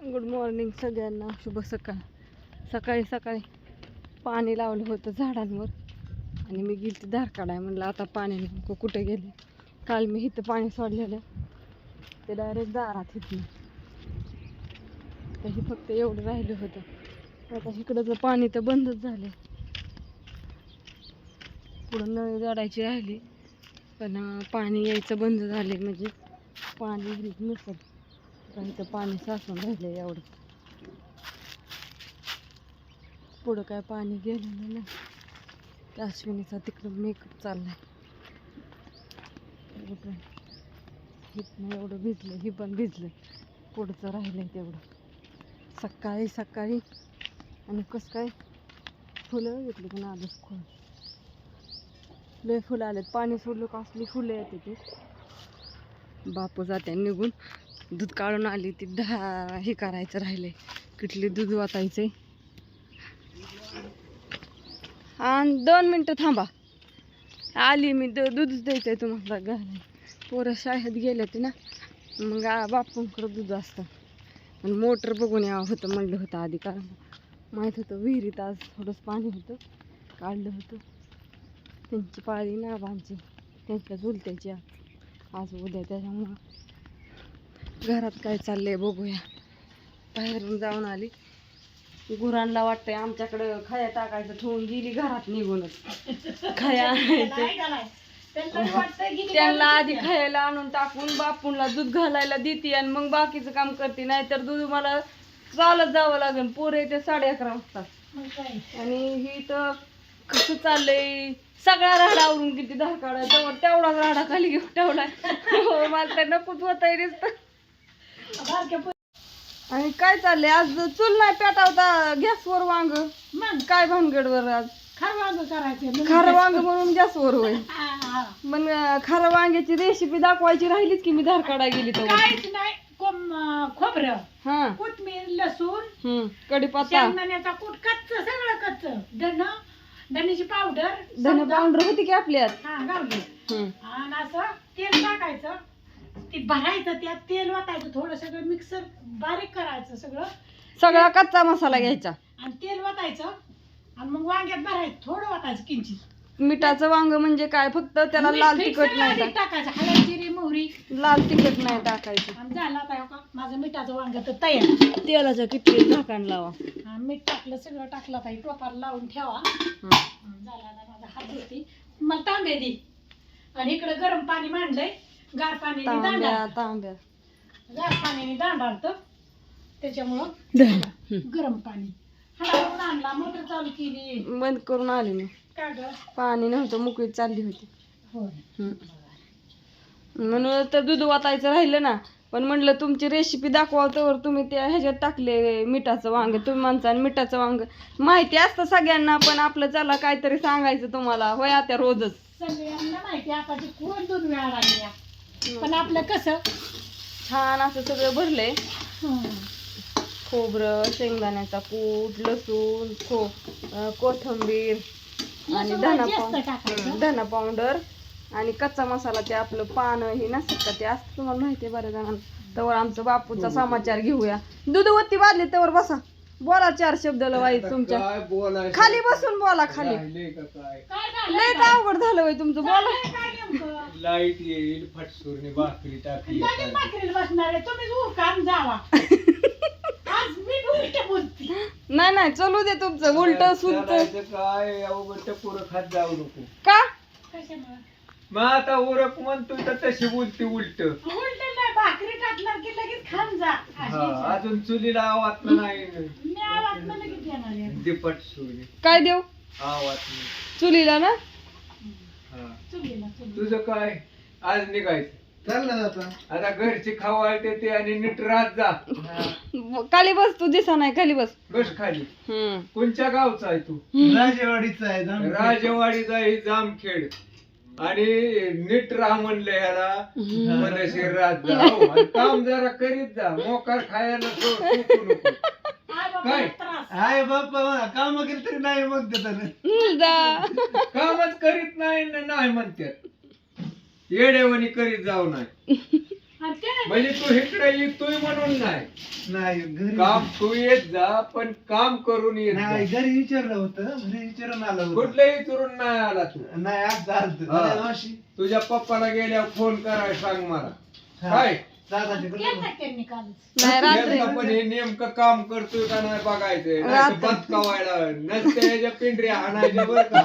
Good morning सगळ्यांना. शुभ सकाळ. सकाळी सकाळी पाणी लावलं होतं झाडांवर आणि मी गेली धार काढाय म्हणलं आता पाणी नेमकं कुठे गेले? काल मी इथं पाणी सोडलेलं. ते डायरेक्ट दारात इथनं तर हे फक्त एवढं राहिलं होतं. आता इकडचं पाणी तर बंदच झालं पुढं नळी जाडायची राहिली. पण पाणी यायचं बंद झाले म्हणजे पाणी येत नसत आता इथं पाणी साचून राहिलं एवढं. पुढं काय पाणी गेलेलं नाही त्या अश्विनीचा तिकडं मेकअप चाललाय. इकडं इथनं एवढं भिजलं ही पण भिजलं पुढचं राहिलंय तेवढं. सकाळी सकाळी आणि कसं काय? फुलं घेतली पण आलंच खोल. लय फुलं आलेत. पाणी सोडलं का असली फुलं येते ते. बापू जाते निघून. दूध काढून आली ती दहा हे करायचं राहिले किटली दूध वाचायचे आणि दोन मिनटं थांबा. आली मी द दूधच आहे तुम्हाला घालाय पोरं शाळेत गेले ते ना मग बापांकडं बापूंकडं दूध असतं. आणि मोटर बघून यावं होतं म्हणलं होतं आधी कारण माहीत होतं विहिरीत आज थोडंसं पाणी होतं. काढलं होतं. त्यांची पाळी ना आबांची त्यांच्या झुलत्याची आज उद्या त्याच्यामुळं घरात काय चाललंय बघूया. बाहेरून जाऊन आली. गुरांना वाटतंय आमच्याकडं खाया टाकायचं ठेवून गेली घरात निघूनच. खाया आणायचं. त्यांना आधी खायला आणून टाकून बापूंला दूध घालायला देते आणि मग बाकीचं काम करते. नाहीतर दूध मला चालत जावं लागेल. पोरं येते साडे अकरा वाजता. आणि ही तर कसं चाललंय? सगळा राडा आवरून किती दहा तेवढाच राडा खाली घेऊन ठेवलाय. हो मला तर नकोच येईल आणि काय चाललंय? आज चूल नाही पेटावता गॅसवर वांग. मग? काय भानगडवर आज? खारं वांग म्हणून गॅसवर होय. मग खारं वांग्याची रेसिपी दाखवायची राहिलीच की मी धार काढा गेली तर काहीच नाही. कोम- खोबरं हा. कोथमीर लसूण हम्म कढीपत्ता शेंगदाण्याचा कूट कच्च सगळं कच्च. धन धन्याची पावडर धने पावडर होती की आपल्यात? हा गावली हम्म. आणि असं तेल टाकायचं. ते भरायचं त्यात तेल वाटायचं थोडं सगळं मिक्सर बारीक करायचं सगळं. सगळा कच्चा मसाला घ्यायचा. आणि तेल वाटायचं आणि मग वांग्यात भरायचं थोडं वाटायचं किंचित. मिठाचं वांग म्हणजे काय? फक्त त्याला लाल मीठ तिखट नाही आधी टाकायचं हळद जिरी मोहरी. लाल तिखट नाही टाकायचं. आणि झालं आता का माझं मिठाचं वांग तर तयार. तेलाच्या किती झाकण लावा. आणि मीठ टाकलं सगळं टाकलं ताई टोपाला लावून ठेवा. झाला माझा हात धुती. मग तांबे दी. आणि इकडं गरम पाणी मांडलंय. गार पाण्याने तांब्या दांडा. तांब्या. गार पाण्याने दांडाळत त्याच्यामुळं हम्म. गरम पाणी. हळूहळू आणला मोटर चालू केली. बंद करून आले मी. का ग? पाणी नव्हतं मोकळी चालली होती. होय. हम्म. म्हणून तर दूध वाटायचं राहिलं ना पण म्हणलं तुमची रेसिपी दाखवा तर तुम्ही त्या ह्याच्यात टाकले मिठाचं वांग तुम्ही म्हणता मिठाचं वांग. माहिती असतं सगळ्यांना पण आपलं चला काहीतरी सांगायचं तुम्हाला. होय आता रोजच. सगळ्यांना माहिती ते कोण दोन वेळा लागल्या पण आपलं कसं? छान असं सगळं भरलंय. हं. खोबरं शेंगदाण्याचा कूट लसूण खो कोथिंबीर आणि धना जास्त पाव- टाकायचं. हं, धना पावडर आणि कच्चा मसाला ते आपलं पानं हे नसतं का ते असतं तुम्हाला माहिती आहे बऱ्याच जणांना. तवर आमचं बापूचा समाचार घेऊया. दूध वत्ती बादली तवर बसा. बोला चार शब्द लवाई तुमच्या. खाली बसून बोला खाली. लय का अवघड झालं वय तुमचं. बोला. लाइट येईल फटसूरने भाकरी टाकली लगेच भाकरीला बसणार आहे. तुम्हीच उरकान जावा. आज मी उलट बोलते. नाही नाही चलू दे तुमचं उलट सुलट. काय? अवघड पुरं खात जाऊ नको. का? कशामुळे? मग आता उरक म्हणतोय तर तशी बोलती उलट. उलट नाही भाकरी टाकणार की लगेच खान जा. अशी. अजून चुलीला आवाज नाही. मी आवाज ना लगेच येणार आहे. दिपट सुरी काय देऊ? आवाज नाही. चुलीला ना. चुलीला चुली तुझं काय? आज निघायचं. आता. घरची खावाळते ते आणि नीट राहत जा. खाली बस तू दिसा नाही खाली बस. बस खाली. हम्म. कोणच्या गावचा आहे तू? राजेवाडीचा आहे जाम- राजवाडीचा ही जामखेड आणि नीट राहा म्हणलं ह्याला मनशीर राहत जा. हो. आणि काम जरा करीत जा. मोकार खायला नको काय? आहे बाप्पा काम केलं तरी नाही मग त्यानं. जा कामच करीत नाही न नाही म्हणतात येडेवणी करीत जाऊ नाही. म्हणजे तू इकडे येतोय म्हणून नाही. नाही घरी काम तू येत जा पण काम करून येत नाही जा. घरी विचारलं होतं घरी विचारून आलं होतं. कुठल्याही तुरून नाही आला तू. नाही आज हा. गेल्या वर्षी तुझ्या पप्पाला गेल्यावर फोन कराय सांग मला. हा. काय? केलं त्यांनी कालच नाही रात्री. यांचं पण हे नेमकं काम करतोय का नाही बघायचंय? नाही रात्री. बंद कवायला नसते याच्या पिंढऱ्या हाणायच्या बरं का?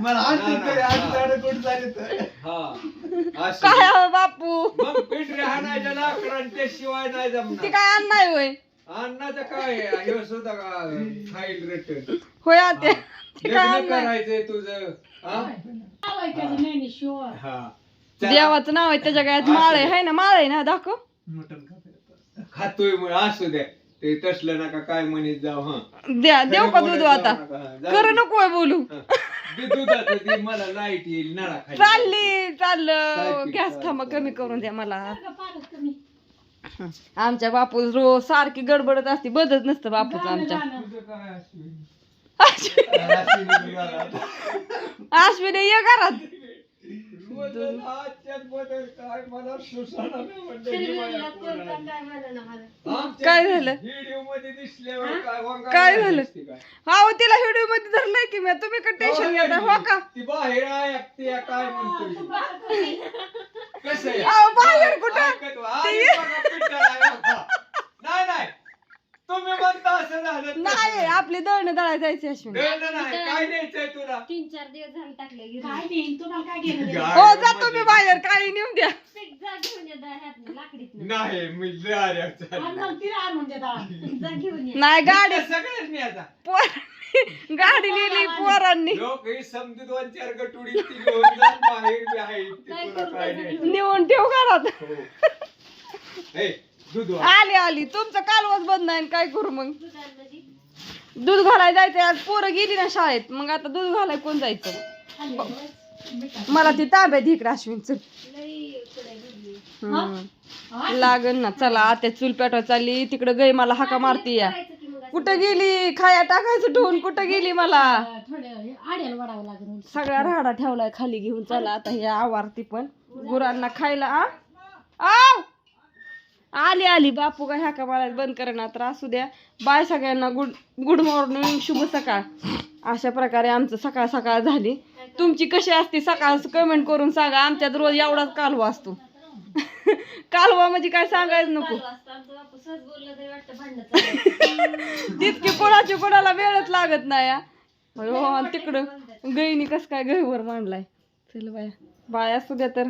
मला. झाडं कुठं झाले तर. हा असं. काय हो बापू? मग पिंढऱ्या हाणायच्या लाकडांच्या शिवाय नाही ती जमणार काय अन्नाय होय? अन्नाचं काय आहे? हे सुद्धा का खाईल रिटर्न होय आत्या ती काय लग्न अन्नाय करायचंय तुझं. हा? त्याचं ज्ञानेश्वर हा. देवाचं नाव आहे त्याच्या गळ्यात माळ आहे. हाय ना माळ आहे ना दाखव. मटण खाते खातोय मग असू द्या ते तसलं नका काय म्हणत जाऊ हा. द्या देव का दूध आता? कर. नको बोलू. दे दुधाचं दे, मला लाइट येईल नळा खाली. चालली चाललं. गॅस. थांबा कमी करून द्या मला. आमच्या बापू रोज सारखी गडबडत असते बदत नसतं बापूच आमच्या? अश्विनी ये घरात. रोज आजच्यात बदल काय मला सुसाना नाही म्हणलं, हिवाळ्यात कोण आलं? काय झालं? व्हिडिओमध्ये दिसल्यावर काय वांगा काय नाही झालं? दिसते काय? हो तिला व्हिडिओमध्ये धरलंय की मी तुम्ही काय टेन्शन घेता हो का ती बाहेर ऐकते काय म्हणतोय कसं आहे? अहो, बाहेर कुठं? ऐकत वा. आधी बघा पिंडाला आहे बघा. नाही नाही तुम्ही म्हणता असं झालं तसं नाही आपली दळणं दळायला जायची अश्विनी कळलं नाही काय द्यायचंय तुला तीन चार दिवस झाले टाकले गिरणी. काय नाही तुम्हाला काय घेणं देणं? गाय हो जा मध्ये- तुम्ही बाहेर काही नेऊन द्या पीठ जा घेऊन ये दा- ह्यातनं, लाकडीतनं. नाही मी जाऱ्या आणि चाललो. मग तिला आणून देता जा घेऊन ये. नाही गाडी पोर गाडी नेली पोरांनी लोक ही समजी दोन चार गटुडी ती घेऊन जात बाहेर बी आहे ते काय तुला करू काय त्याचं द्यायचं? नेऊन ठेव घरात हो. ए, दूध वाढ. आली आली तुमचं कालवच बंद नाही काय करू मग दूध घालायला जायचं आज पोरं गेली ना शाळेत. मग आता दूध घालाय कोण जायचं? मला ती ताब्यात इकडे अश्विनच लागन ना चला. आता चूल पेटवा चालली. तिकडे गई मला हाका मारती या. कुठं गेली? खाया टाकायचं ठेवून कुठं गेली मला? सगळा राडा ठेवलाय खाली घेऊन. चला आता हे आवारती पण. गुरांना खायला आ? आव! आली आली. बापू काय ह्या मारायला बंद करा तर असू द्या. बाय सगळ्यांना. गुड गुड मॉर्निंग शुभ सकाळ. अशा प्रकारे आमचं सकाळ सकाळ झाली. तुमची कशी असते सकाळ कमेंट करून सांगा. आमच्यात रोज एवढाच कालवा असतो. कालवा म्हणजे काय सांगायचं नको. तितकी कोणाची कोणाला वेळच लागत नाही हा. तिकडं गईनी कस काय गईवर मांडलाय. चल बाया. बाय असू द्या तर.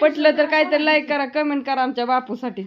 पटलं तर काहीतरी लाईक करा कमेंट करा आमच्या बापूसाठी.